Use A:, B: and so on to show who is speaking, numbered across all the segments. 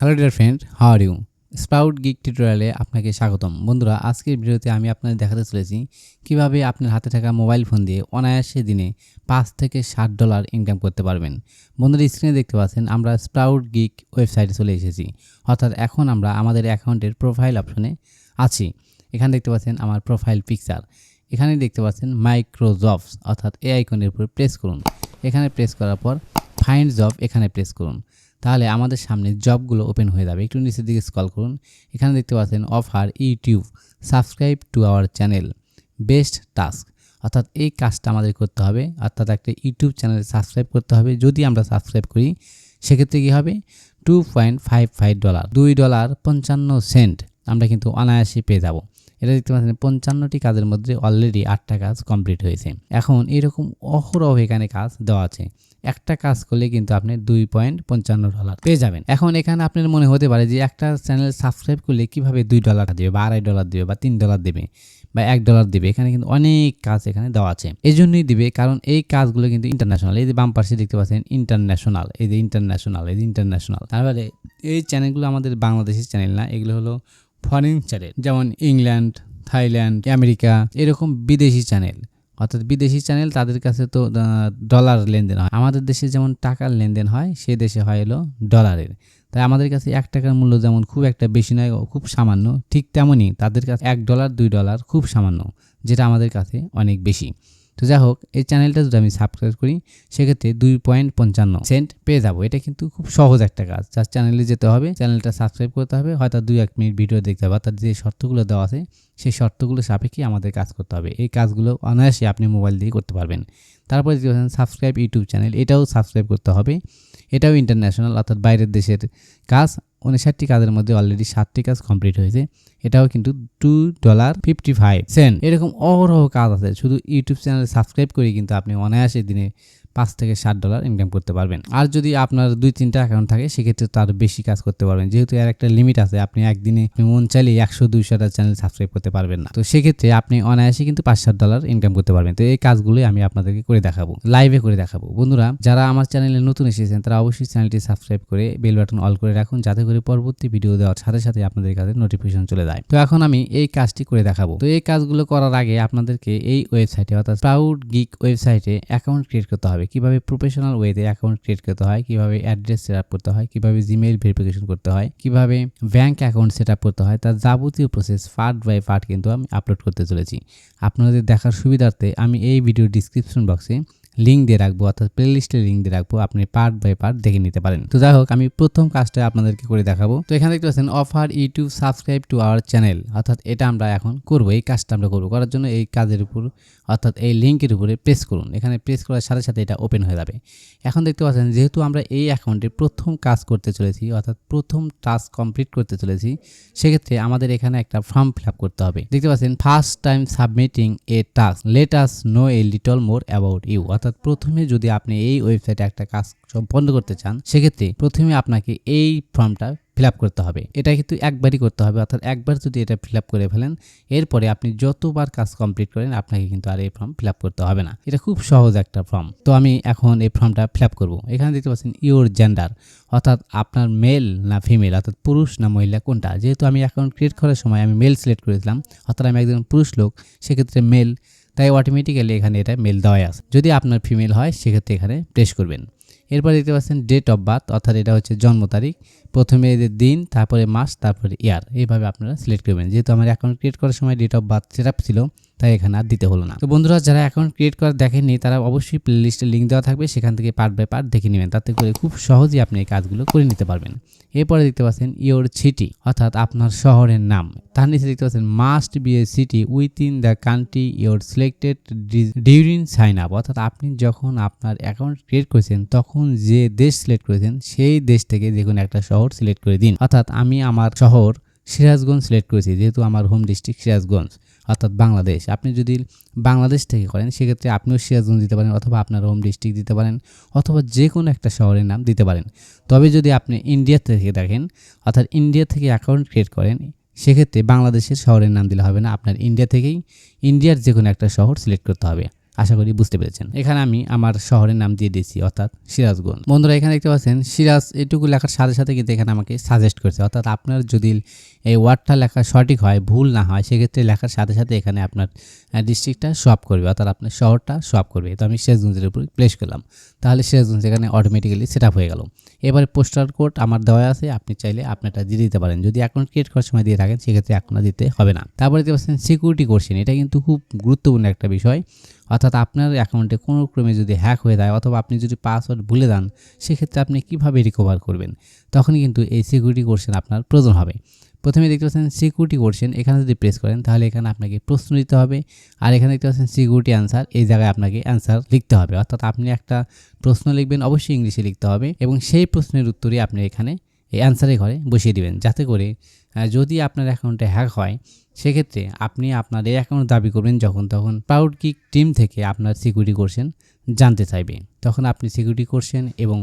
A: Hello dear friend how are you Sprout Gig টিউটোরিয়ালে আপনাকে স্বাগতম। বন্ধুরা, আজকের ভিডিওতে আমি আপনাদের দেখাতে চলেছি কীভাবে আপনার হাতে থাকা মোবাইল ফোন দিয়ে অনায়াসে দিনে পাঁচ থেকে ষাট ডলার ইনকাম করতে পারবেন। বন্ধুরা স্ক্রিনে দেখতে পাচ্ছেন, আমরা স্প্রাউট গিক ওয়েবসাইটে চলে এসেছি। অর্থাৎ এখন আমরা আমাদের অ্যাকাউন্টের প্রোফাইল অপশনে আছি। এখানে দেখতে পাচ্ছেন আমার প্রোফাইল পিকচার এখানে দেখতে পাচ্ছেন মাইক্রো জবস অর্থাৎ এই আইকনের উপর প্রেস করুন। এখানে প্রেস করার পর ফাইন্ড জব এখানে প্রেস করুন। তাহলে আমাদের সামনে জবগুলো ওপেন হয়ে যাবে। একটু নিচের দিকে স্কল করুন। এখানে দেখতে পাচ্ছেন offer YouTube subscribe to our channel best task অর্থাৎ এই কাজটা আমাদের করতে হবে। অর্থাৎ একটা ইউটিউব চ্যানেল সাবস্ক্রাইব করতে হবে। যদি আমরা সাবস্ক্রাইব করি, সেক্ষেত্রে কী হবে? Two point five five dollar দুই ডলার পঞ্চান্ন সেন্ট আমরা কিন্তু অনায়াসে পেয়ে যাব। এটা দেখতে পাচ্ছেন পঞ্চান্নটি কাজের মধ্যে অলরেডি আটটা কাজ কমপ্লিট হয়েছে। এখন এরকম অহরহ এখানে কাজ দেওয়া আছে। একটা কাজ করলে কিন্তু আপনি দুই পয়েন্ট পঞ্চান্ন ডলার পেয়ে যাবেন। এখন এখানে আপনার মনে হতে পারে যে একটা চ্যানেল সাবস্ক্রাইব করলে কীভাবে দুই ডলার দেবে বা আড়াই ডলার দেবে বা তিন ডলার দেবে বা এক ডলার দেবে, এখানে কিন্তু অনেক কাজ এখানে দেওয়া আছে। এই জন্যই দিবে কারণ এই কাজগুলো কিন্তু ইন্টারন্যাশনাল এই যে বাম পাশে দেখতে পাচ্ছেন ইন্টারন্যাশনাল এই যে ইন্টারন্যাশনাল এই যে ইন্টারন্যাশনাল তারপরে এই চ্যানেলগুলো আমাদের বাংলাদেশের চ্যানেল না, এগুলো হলো ফরেন চ্যানেল যেমন ইংল্যান্ড, থাইল্যান্ড, আমেরিকা, এরকম বিদেশি চ্যানেল অর্থাৎ বিদেশি চ্যানেল তাদের কাছে তো ডলার লেনদেন হয়। আমাদের দেশে যেমন টাকার লেনদেন হয়, সে দেশে হয় এলো ডলারের তাই আমাদের কাছে এক টাকার মূল্য যেমন খুব একটা বেশি নয়, খুব সামান্য, ঠিক তেমনই তাদের কাছে এক ডলার দুই ডলার খুব সামান্য, যেটা আমাদের কাছে অনেক বেশি। তো যাই হোক, এই চ্যানেলটা যদি আমি সাবস্ক্রাইব করি, সেক্ষেত্রে দুই পয়েন্ট পঞ্চান্ন সেন্ট পেয়ে যাব। এটা কিন্তু খুব সহজ একটা কাজ। যার চ্যানেলে যেতে হবে চ্যানেলটা সাবস্ক্রাইব করতে হবে, হয়তো দুই এক মিনিট ভিডিও দেখতে হবে। অর্থাৎ যে শর্তগুলো দেওয়া আছে, সেই শর্তগুলো সাপেক্ষে আমাদের কাজ করতে হবে। এই কাজগুলো অনায়াসে আপনি মোবাইল দিয়ে করতে পারবেন। তারপরে পাচ্ছেন সাবস্ক্রাইব ইউটিউব চ্যানেল এটাও সাবস্ক্রাইব করতে হবে। এটাও ইন্টারন্যাশনাল অর্থাৎ বাইরের দেশের কাজ। উনষাটটি কাজের মধ্যে অলরেডি সাতটি কাজ কমপ্লিট হয়েছে। এটাও কিন্তু two dollar fifty five cent এরকম অহরহ কাজ আছে। শুধু ইউটিউব চ্যানেল সাবস্ক্রাইব করে কিন্তু আপনি অনায়াসে দিনে পাঁচ থেকে ষাট ডলার ইনকাম করতে পারবেন। আর যদি আপনার দুই তিনটা অ্যাকাউন্ট থাকে, সেক্ষেত্রে তার বেশি কাজ করতে পারবেন। যেহেতু এর একটা লিমিট আছে, আপনি একদিনে মন চাইলে একশো দুইশোটা চ্যানেল সাবস্ক্রাইব করতে পারবেন না। তো সেক্ষেত্রে আপনি অনায়াসে কিন্তু পাঁচ ষাট ডলার ইনকাম করতে পারবেন। তো এই কাজগুলোই আমি আপনাদেরকে করে দেখাবো লাইভে করে দেখাবো। বন্ধুরা, যারা আমার চ্যানেলে নতুন এসেছেন, তারা অবশ্যই চ্যানেলটি সাবস্ক্রাইব করে বেল বাটন অল করে রাখুন, যাতে করে পরবর্তী ভিডিও দেওয়ার সাথে সাথে আপনাদের কাছে নোটিফিকেশন চলে যায়। তো এখন আমি এই কাজটি করে দেখাবো। তো এই কাজগুলো করার আগে আপনাদেরকে এই ওয়েবসাইটে অর্থাৎ প্রাউড গিক ওয়েবসাইটে অ্যাকাউন্ট ক্রিয়েট করতে হবে। কীভাবে প্রফেশনাল প্রফেশনাল ওয়েতে অ্যাকাউন্ট ক্রিয়েট করতে হয়, কীভাবে অ্যাড্রেস সেট আপ করতে হয়, কীভাবে জিমেইল ভেরিফিকেশন করতে হয়, কীভাবে ব্যাংক অ্যাকাউন্ট সেট আপ করতে হয়, তার যাবতীয় প্রসেস পার্ট বাই পার্ট কিন্তু আমি আপলোড করতে চলেছি। আপনাদের দেখার সুবিধার্থে আমি এই ভিডিও ডিসক্রিপশন বক্সে লিঙ্ক দিয়ে রাখব অর্থাৎ প্লে লিস্টে লিঙ্ক দিয়ে রাখব। আপনি পার্ট বাই পার্ট দেখে নিতে পারেন। তো যাই হোক, আমি প্রথম কাজটা আপনাদেরকে করে দেখাবো। তো এখানে দেখতে পাচ্ছেন offer YouTube subscribe to our channel অর্থাৎ এটা আমরা এখন করব, এই কাজটা আমরা করব। করার জন্য এই কাজের উপর, অর্থাৎ এই লিঙ্কের উপরে প্রেস করুন। এখানে প্রেস করার সাথে সাথে এটা ওপেন হয়ে যাবে। এখন দেখতে পাচ্ছেন, যেহেতু আমরা এই অ্যাকাউন্টে প্রথম কাজ করতে চলেছি, অর্থাৎ প্রথম টাস্ক কমপ্লিট করতে চলেছি, সেক্ষেত্রে আমাদের এখানে একটা ফর্ম ফিল আপ করতে হবে। দেখতে পাচ্ছেন first time submitting a task let us know a little more about you অর্থাৎ প্রথমে যদি আপনি এই ওয়েবসাইটে একটা কাজ সম্পন্ন করতে চান, সেক্ষেত্রে প্রথমে আপনাকে এই ফর্মটা ফিল আপ করতে হবে। এটা কিন্তু একবারই করতে হবে, অর্থাৎ একবার যদি এটা ফিল আপ করে ফেলেন, এরপরে আপনি যতবার কাজ কমপ্লিট করেন, আপনাকে কিন্তু আর এই ফর্ম ফিল আপ করতে হবে না। এটা খুব সহজ একটা ফর্ম। তো আমি এখন এই ফর্মটা ফিল আপ করব। এখানে দেখতে পাচ্ছেন ইউর জেন্ডার অর্থাৎ আপনার মেল না ফিমেল অর্থাৎ পুরুষ না মহিলা, কোনটা? যেহেতু আমি অ্যাকাউন্ট ক্রিয়েট করার সময় আমি মেল সিলেক্ট করেছিলাম, অর্থাৎ আমি একজন পুরুষ লোক, সেক্ষেত্রে মেল তাই অটোমেটিক্যালি এখানে এটা মেল দেওয়া আছে। যদি আপনার ফিমেল হয়, সেক্ষেত্রে এখানে প্রেস করবেন। এরপর দেখতে পাচ্ছেন ডেট অফ বার্থ অর্থাৎ এটা হচ্ছে জন্ম তারিখ, প্রথমে দিন, তারপরে মাস, তারপরে ইয়ার এইভাবে আপনারা সিলেক্ট করবেন। যেহেতু আমার অ্যাকাউন্ট ক্রিয়েট করার সময় ডেট অফ বার্থ সেট ছিল তাই এখানে আর দিতে হলো না। তো বন্ধুরা, যারা অ্যাকাউন্ট ক্রিয়েট করা দেখেননি, তারা অবশ্যই প্লে লিস্টে লিঙ্ক দেওয়া থাকবে। সেখান থেকে পার্ট বাই পার্ট দেখে নেবেন। তাতে করে খুব সহজেই আপনি এই কাজগুলো করে নিতে পারবেন। এরপরে দেখতে পাচ্ছেন ইয়োর সিটি অর্থাৎ আপনার শহরের নাম। তার নিচে দেখতে পাচ্ছেন must be a city within the country your selected during sign up অর্থাৎ আপনি যখন আপনার অ্যাকাউন্ট ক্রিয়েট করেছেন, তখন যে দেশ সিলেক্ট করেছেন, সেই দেশ থেকে দেখুন একটা শহর সিলেক্ট করে দিন। অর্থাৎ আমি আমার শহর সিরাজগঞ্জ সিলেক্ট করেছি, যেহেতু আমার হোম ডিস্ট্রিক্ট সিরাজগঞ্জ, অর্থাৎ বাংলাদেশ। আপনি যদি বাংলাদেশ থেকে করেন, সেক্ষেত্রে আপনিও সিরাজগঞ্জ দিতে পারেন অথবা আপনার হোম ডিস্ট্রিক্ট দিতে পারেন অথবা যে কোনো একটা শহরের নাম দিতে পারেন। তবে যদি আপনি ইন্ডিয়া থেকে দেখেন, অর্থাৎ ইন্ডিয়া থেকে অ্যাকাউন্ট ক্রিয়েট করেন, সেক্ষেত্রে বাংলাদেশের শহরের নাম দিলে হবে না, আপনার ইন্ডিয়া থেকেই ইন্ডিয়ার যে কোনো একটা শহর সিলেক্ট করতে হবে। আশা করি বুঝতে পেরেছেন। এখানে আমি আমার শহরের নাম দিয়ে দিয়েছি, অর্থাৎ সিরাজগঞ্জ। বন্ধুরা, এখানে দেখতে পাচ্ছেন, সিরাজ এটুকু লেখার সাথে সাথে কিন্তু এখানে আমাকে সাজেস্ট করছে। অর্থাৎ আপনার যদি এই ওয়ার্ডটা লেখা সঠিক হয়, ভুল না হয়, সেক্ষেত্রে লেখার সাথে সাথে এখানে আপনার ডিস্ট্রিক্টটা সোয়াপ করবে, অর্থাৎ আপনার শহরটা সোয়াপ করবে। তো আমি সিরাজগঞ্জের উপর প্লেস করলাম। তাহলে সিরাজগঞ্জ এখানে অটোমেটিক্যালি সেট হয়ে গেল। এবারে পোস্টার কোড আমার দেওয়া আছে, আপনি চাইলে আপনারটা দিয়ে দিতে পারেন। যদি অ্যাকাউন্ট ক্রিয়েট করার সময় দিয়ে থাকেন, সেক্ষেত্রে অ্যাকাউন্ট দিতে হবে না। তারপরে দেখতে পাচ্ছেন সিকিউরিটি কোশ্চেন এটা কিন্তু খুব গুরুত্বপূর্ণ একটা বিষয়। অর্থাৎ আপনার অ্যাকাউন্টে কোনো ক্রমে যদি হ্যাক হয়ে যায় অথবা আপনি যদি পাসওয়ার্ড ভুলে যান, সেক্ষেত্রে আপনি কীভাবে রিকভার করবেন? তখন কিন্তু এই সিকিউরিটি কোশ্চেন আপনার প্রয়োজন হবে। প্রথমে দেখতে পাচ্ছেন সিকিউরিটি কোশ্চেন এখানে যদি প্রেস করেন তাহলে এখানে আপনাকে প্রশ্ন দিতে হবে। আর এখানে দেখতে পাচ্ছেন সিকিউরিটি অ্যান্সার এই জায়গায় আপনাকে অ্যান্সার লিখতে হবে। অর্থাৎ আপনি একটা প্রশ্ন লিখবেন, অবশ্যই ইংলিশে লিখতে হবে এবং সেই প্রশ্নের উত্তরই আপনি এখানে এই অ্যান্সারের ঘরে বসিয়ে দিবেন। যাতে করে যদি আপনার অ্যাকাউন্টে হ্যাক হয়, সেক্ষেত্রে আপনি আপনার এই অ্যাকাউন্ট দাবি করবেন যখন, তখন প্রাউড কিক টিম থেকে আপনার সিকিউরিটি কোশ্চেন জানতে চাইবে। তখন আপনি সিকিউরিটি কোশ্চেন এবং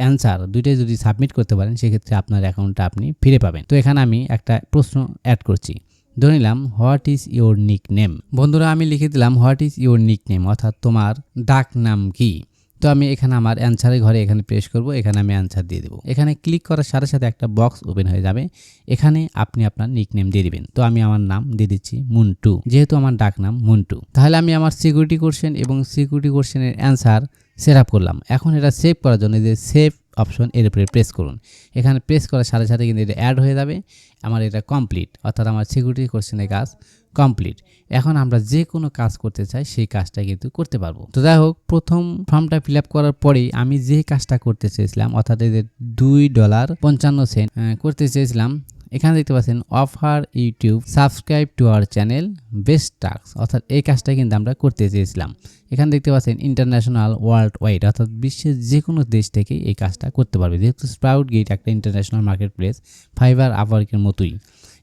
A: অ্যান্সার দুইটাই যদি সাবমিট করতে পারেন, সেক্ষেত্রে আপনার অ্যাকাউন্টটা আপনি ফিরে পাবেন। তো এখানে আমি একটা প্রশ্ন অ্যাড করছি। ধরে নিলাম what is your nick name বন্ধুরা, আমি লিখে দিলাম what is your nick name অর্থাৎ তোমার ডাক নাম কি? তো আমি এখানে আমার অ্যান্সারের ঘরে এখানে প্রেস করব, এখানে আমি অ্যান্সার দিয়ে দেবো। এখানে ক্লিক করার সাথে সাথে একটা বক্স ওপেন হয়ে যাবে। এখানে আপনি আপনার নিক নেম দিয়ে দিবেন। তো আমি আমার নাম দিয়ে দিচ্ছি মুন্টু। যেহেতু আমার ডাক নাম মুন্টু। তাহলে আমি আমার সিকিউরিটি কোশ্চেন এবং সিকিউরিটি কোশ্চেনের অ্যান্সার সেট আপ করলাম। এখন এটা সেভ করার জন্য যে সেভ অপশন এর উপরে প্রেস করুন। এখানে প্রেস করার সাথে সাথে কিন্তু এটা অ্যাড হয়ে যাবে। আমার এটা কমপ্লিট অর্থাৎ আমার সিকিউরিটি কোশ্চেনের কাজ কমপ্লিট এখন আমরা যে কোনো কাজ করতে চাই, সেই কাজটা কিন্তু করতে পারব। তো যাই হোক, প্রথম ফর্মটা ফিল আপ করার পরেই আমি যে কাজটা করতে চেয়েছিলাম, অর্থাৎ যে দুই ডলার পঞ্চান্ন সেন্ট করতে চেয়েছিলাম, এখানে দেখতে পাচ্ছেন offer YouTube subscribe to our channel best task অর্থাৎ এই কাজটা কিন্তু আমরা করতে চেয়েছিলাম। এখানে দেখতে পাচ্ছেন ইন্টারন্যাশনাল ওয়ার্ল্ড ওয়াইড অর্থাৎ বিশ্বের যে কোনো দেশ থেকে এই কাজটা করতে পারবে। যেহেতু স্প্রাউট গেট একটা ইন্টারন্যাশনাল মার্কেট প্লেস ফাইবার আপওয়ার্কের মতোই।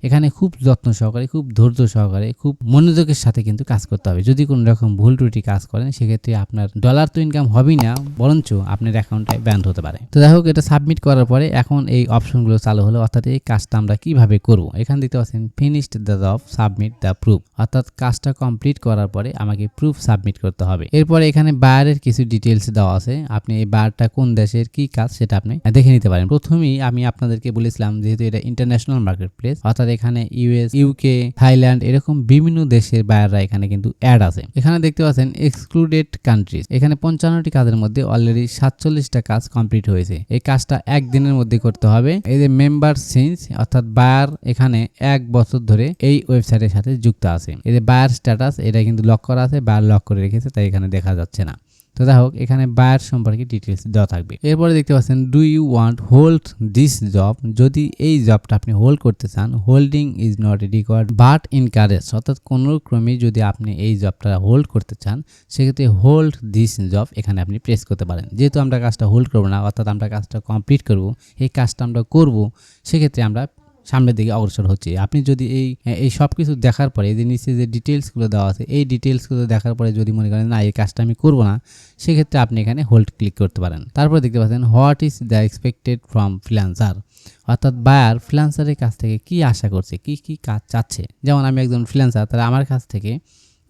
A: এখানে খুব যত্ন সহকারে, খুব ধৈর্য সহকারে, খুব মনোযোগের সাথে কিন্তু কাজ করতে হবে। যদি কোনো রকম ভুল ত্রুটি কাজ করেন, সেক্ষেত্রে আপনার ডলার তো ইনকাম হবেই না, বরঞ্চ আপনার অ্যাকাউন্টে ব্যান্ড হতে পারে। তো যাই হোক এটা সাবমিট করার পরে এখন এই অপশনগুলো চালু হলো, অর্থাৎ এই কাজটা আমরা কীভাবে করব? এখান দেখতে পাচ্ছেন finished the job submit the proof অর্থাৎ কাজটা কমপ্লিট করার পরে আমাকে প্রুফ সাবমিট করতে হবে। এরপরে এখানে বায়ারের কিছু ডিটেলস দেওয়া আছে। আপনি এই বায়ারটা কোন দেশের, কি কাজ, সেটা আপনি দেখে নিতে পারেন। প্রথমেই আমি আপনাদেরকে বলেছিলাম, যেহেতু এটা ইন্টারন্যাশনাল মার্কেট প্লেস অর্থাৎ এখানে ইউএস ইউকে থাইল্যান্ড এরকম বিভিন্ন দেশের বায়াররা এখানে কিন্তু অ্যাড আছে। এখানে দেখতে পাচ্ছেন এক্সক্লুডেড কান্ট্রিজ এখানে পঞ্চান্নটি কাজের মধ্যে অলরেডি সাতচল্লিশটা কাজ কমপ্লিট হয়েছে। এই কাজটা একদিনের মধ্যে করতে হবে। এই যে মেম্বার সিন্স অর্থাৎ বায়ার এখানে এক বছর ধরে এই ওয়েবসাইটের সাথে যুক্ত আছে। এই যে বায়ার স্ট্যাটাস এটা কিন্তু লক করা আছে বায়ার লক করে রেখেছে, তাই এখানে দেখা যাচ্ছে না। তো যাই হোক, এখানে বায়ার সম্পর্কে ডিটেলস দেওয়া থাকবে। এরপরে দেখতে পাচ্ছেন do you want hold this job যদি এই জবটা আপনি হোল্ড করতে চান holding is not required but encourage অর্থাৎ কোনো ক্রমে যদি আপনি এই জবটা হোল্ড করতে চান, সেক্ষেত্রে হোল্ড দিস জব এখানে আপনি প্রেস করতে পারেন। যেহেতু আমরা কাজটা হোল্ড করব না, অর্থাৎ আমরা কাজটা কমপ্লিট করব, এই কাজটা আমরা করব, সেক্ষেত্রে আমরা সামনের দিকে অগ্রসর হচ্ছে। আপনি যদি এই এই সব কিছু দেখার পরে, এই যে নিচে যে ডিটেলসগুলো দেওয়া আছে, এই ডিটেলসগুলো দেখার পরে যদি মনে করেন, না, এই কাজটা আমি করব না, সেক্ষেত্রে আপনি এখানে হোল্ড ক্লিক করতে পারেন। তারপরে দেখতে পাচ্ছেন what is the expected from freelancer অর্থাৎ বায়ার ফ্রিলান্সারের কাছ থেকে কি আশা করছে, কি কি কাজ চাচ্ছে? যেমন আমি একজন ফ্রিলান্সার তাহলে আমার কাছ থেকে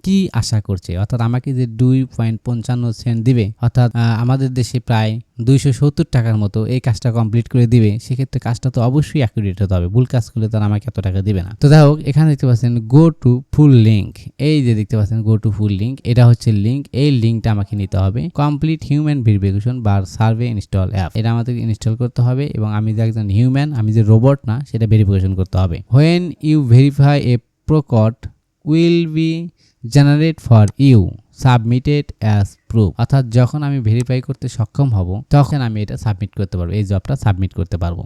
A: কি আশা করছে? অর্থাৎ আমাকে যে দুই পয়েন্ট পঞ্চান্ন সেন্ট দিবে, অর্থাৎ আমাদের দেশে প্রায় দুইশো সত্তর টাকার মতো এই কাজটা কমপ্লিট করে দিবে, সেক্ষেত্রে কাজটা তো অবশ্যই অ্যাকুরেট হতে হবে। ভুল কাজ করলে তারা আমাকে এত টাকা দিবে না। তো যাই হোক, এখানে দেখতে পাচ্ছেন গো টু ফুল লিঙ্ক এই যে দেখতে পাচ্ছেন গো টু ফুল লিঙ্ক এটা হচ্ছে লিঙ্ক এই লিঙ্কটা আমাকে নিতে হবে। কমপ্লিট হিউম্যান ভেরিফিকেশন বা সার্ভে ইনস্টল অ্যাপ এটা আমাদের ইনস্টল করতে হবে এবং আমি যে একজন হিউম্যান আমি যে রোবট না, সেটা ভেরিফিকেশন করতে হবে। When you verify a product will be generate for you submitted as proof অর্থাৎ যখন আমি ভেরিফাই করতে সক্ষম হব, তখন আমি এটা সাবমিট করতে পারব, এই জবটা সাবমিট করতে পারব।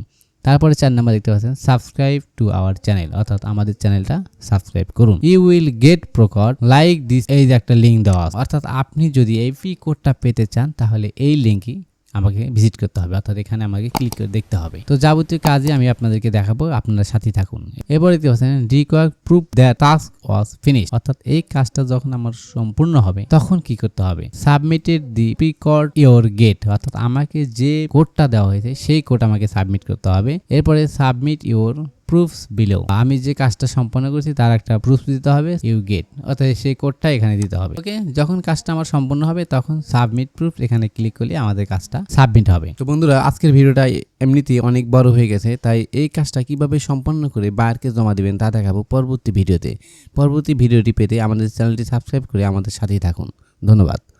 A: তারপরে চার নাম্বার দেখতে পাচ্ছেন সাবস্ক্রাইব টু আওয়ার চ্যানেল অর্থাৎ আমাদের চ্যানেলটা সাবস্ক্রাইব করুন। You will get product like this এই যে একটা লিঙ্ক দেওয়া অর্থাৎ আপনি যদি এই ফি কোডটা পেতে চান, তাহলে এই লিঙ্কই আমাকে ভিজিট করতে হবে, অর্থাৎ এখানে আমাকে ক্লিক করে দেখতে হবে। তো যাবতীয় কাজে আমি আপনাদেরকে দেখাবো, আপনারা সাথে থাকুন। এরপরে দেখতে পাচ্ছেন require proof the task was finish অর্থাৎ এই কাজটা যখন আমার সম্পূর্ণ হবে, তখন কি করতে হবে? Submitted the record your get অর্থাৎ আমাকে যে কোডটা দেওয়া হয়েছে, সেই কোড আমাকে সাবমিট করতে হবে। এরপরে সাবমিট ইওর প্রুফস বিলো আমি যে কাজটা সম্পন্ন করেছি, তার একটা প্রুফ দিতে হবে ইউ গেট অর্থাৎ সেই কোডটা এখানে দিতে হবে। ওকে যখন কাজটা আমার সম্পন্ন হবে, তখন সাবমিট প্রুফ এখানে ক্লিক করলে আমাদের কাজটা সাবমিট হবে। তো বন্ধুরা, আজকের ভিডিওটা এমনিতেই অনেক বড় হয়ে গেছে, তাই এই কাজটা কীভাবে সম্পন্ন করে বায়ারকে জমা দিবেন, তা দেখাবো পরবর্তী ভিডিওতে। পরবর্তী ভিডিওটি পেতে আমাদের চ্যানেলটি সাবস্ক্রাইব করে আমাদের সাথেই থাকুন। ধন্যবাদ।